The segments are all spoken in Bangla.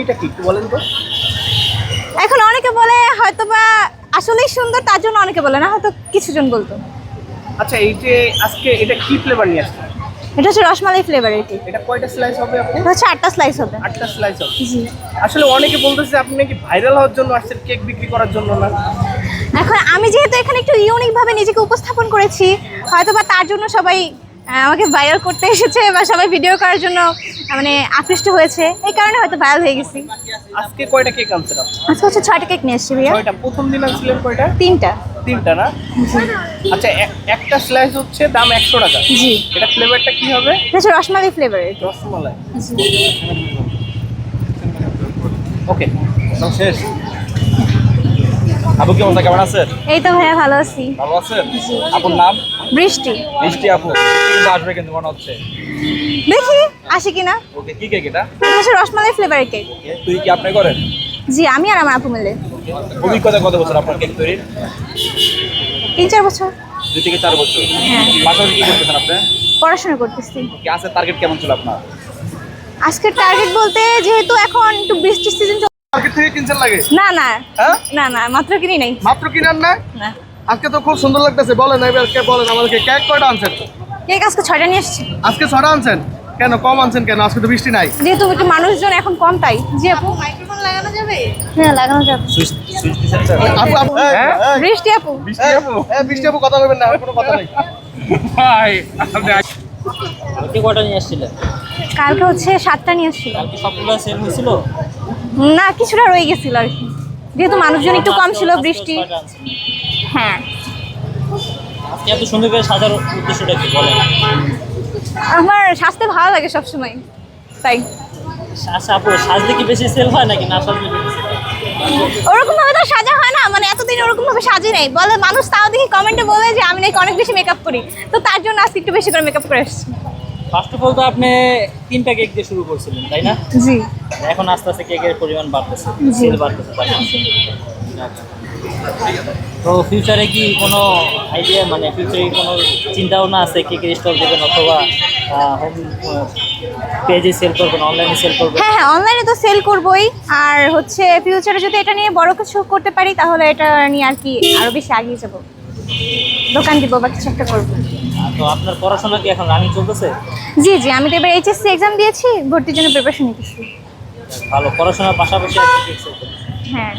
কাহিনীটা কি? একটু বলেন তো। এখন অনেকে বলে হয়তো বা আসলেই সুন্দর তার জন্য অনেকে বলে না হয়তো কিছু জন বলতো। আচ্ছা এই যে আজকে এটা কি ফ্লেভার নিয়ে আসছেন? এটা হচ্ছে রসমালাই ফ্লেভারের কেক এটা কয়টা স্লাইস হবে আপনি এটা হচ্ছে আটটা স্লাইস হবে। আটটা স্লাইস হবে। জি। আসলে অনেকে বলতেছে আপনি নাকি ভাইরাল হওয়ার জন্য আসছেন কেক বিক্রি করার জন্য না। এখন আমি যেহেতু এখানে একটু ইউনিক ভাবে নিজেকে উপস্থাপন করেছি হয়তো বা তার জন্য সবাই আমাকে ভাইরাল করতে এসেছে বা সবাই ভিডিও করার জন্য মানে আকৃষ্ট হয়েছে। এই কারণে হয়তো ভাইরাল হয়ে গেছি। আজকে কয়টা কেক আনছেন আজকে হচ্ছে ছয়টা কেক নিয়ে এসেছি ভাইয়া। ছয়টা। প্রথম দিন আনছিলেন কয়টা? তিনটা। তিনটা না? আচ্ছা এক- একটা স্লাইস হচ্ছে দাম একশো টাকা। জি। এটা ফ্লেভারটা কি হবে? এটা হচ্ছে রসমালাই ফ্লেভারের রসমালাই। ওকে শেষ? আপু কি অবস্থা কেমন আছেন? এই তো ভাইয়া ভালো আছি। ভালো আছেন? আপুর নাম? বৃষ্টি। মিষ্টি আপু কিন্তু আসবে কিন্তু মনে হচ্ছে। দেখি আসি কিনা। ওকে কি কেক এটা? রসমালাই ফ্লেভারের কেক তুই কি আপনি করেন জি আমি আর আমার আপু মিলে। অভিজ্ঞতা কত বছর আপনার কেক তৈরির? তিন চার বছর। দুই থেকে চার বছর। হ্যাঁ। পাশাপাশি কি করতেছেন আপনি? পড়াশোনা করতেছি। কি আছে টার্গেট কেমন ছিল আপনার? আজকের টার্গেট বলতে যেহেতু এখন একটু বৃষ্টির সিজন মার্কেট থেকে কিনছেন লাগে? না না। হ্যাঁ? না না মাত্র কিনি নাই। মাত্র কিনার না না। আজকে তো খুব সুন্দর লাগতেছে বলেন এবার কে বলেন আমাদেরকে কেক কয়টা আনছেন? কেক আজকে ছয়টা নিয়ে এসেছি? আজকে ছটা আনছেন? কেন কম আনছেন কেন? আজকে তো বৃষ্টি নাই। যেহেতু একটু মানুষজন এখন কম তাই। জি আপু। মাইক্রোফোন লাগানো যাবে। হ্যাঁ লাগানো যাবে সুইচ সুইচ দিছেন স্যার আপু আপু হ্যাঁ? বৃষ্টি আপু। বৃষ্টি আপু? হ্যাঁ? বৃষ্টি আপু কথা বলবেন না আর কোনো কথা নেই। আপনি কটা নিয়ে আসছিলেন কালকে হচ্ছে সাতটা নিয়ে এসেছিল। কালকে সবগুলো সেল হয়েছিল? না কিছুটা রয়ে গেছিল আর কি। যেহেতু মানুষজন একটু কম ছিল বৃষ্টি। হ্যাঁ। এত সুন্দর করে সাজার উদ্দেশ্যটা কি বলেন? আমার স্বাস্থ্য ভালো লাগে সবসময় তাই। আচ্ছা আপু সাজলে কি বেশি সেল হয় নাকি না সাজলে বেশি সেল ওরকম ভাবে তো সাজা হয় না মানে এতদিন ওরকম ভাবে সাজি নাই। বলে মানুষ তাও দেখি কমেন্টে বলে যে আমি নাকি অনেক বেশি মেকআপ করি। তো তার জন্য আজকে একটু বেশি করে মেকআপ করে এসেছি ফার্স্ট অফ অল তো আপনি তিনটা কেক দিয়ে শুরু করছিলেন তাই না? জি। এখন আস্তে আস্তে কেকের পরিমাণ বাড়তেছে সেল বাড়তেছে মানে। তো ফিউচারে কি কোনো আইডিয়া মানে ফিউচারে কোনো চিন্তা ভাবনা আছে কেকের স্টক দেবেন অথবা হোম পেজে সেল করবেন অনলাইনে সেল করবেন? হ্যাঁ হ্যাঁ অনলাইনে তো সেল করবই। আর হচ্ছে ফিউচারে যদি এটা নিয়ে বড় কিছু করতে পারি তাহলে এটা নিয়ে আর কি আরও বেশি এগিয়ে যাব। দোকান দিব বা কিছু একটা করব। তো আপনার পড়াশোনা কি এখন রানিং চলতেছে? জি জি আমি তো এবার এইচএসসি এক্সাম দিয়েছি ভর্তির জন্য প্রিপারেশন নিতেছি। ভালো পড়াশোনার পাশাপাশি হ্যাঁ।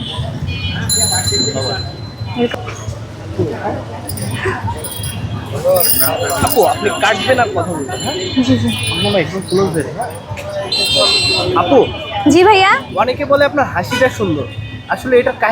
আপু আপনি কাটবেন আর কথা বলবেন হ্যাঁ? জি জি। একটু ক্লোজ আপু জি ভাইয়া? অনেকে বলে আপনার হাসিটা সুন্দর আসলে এটা কাহিনী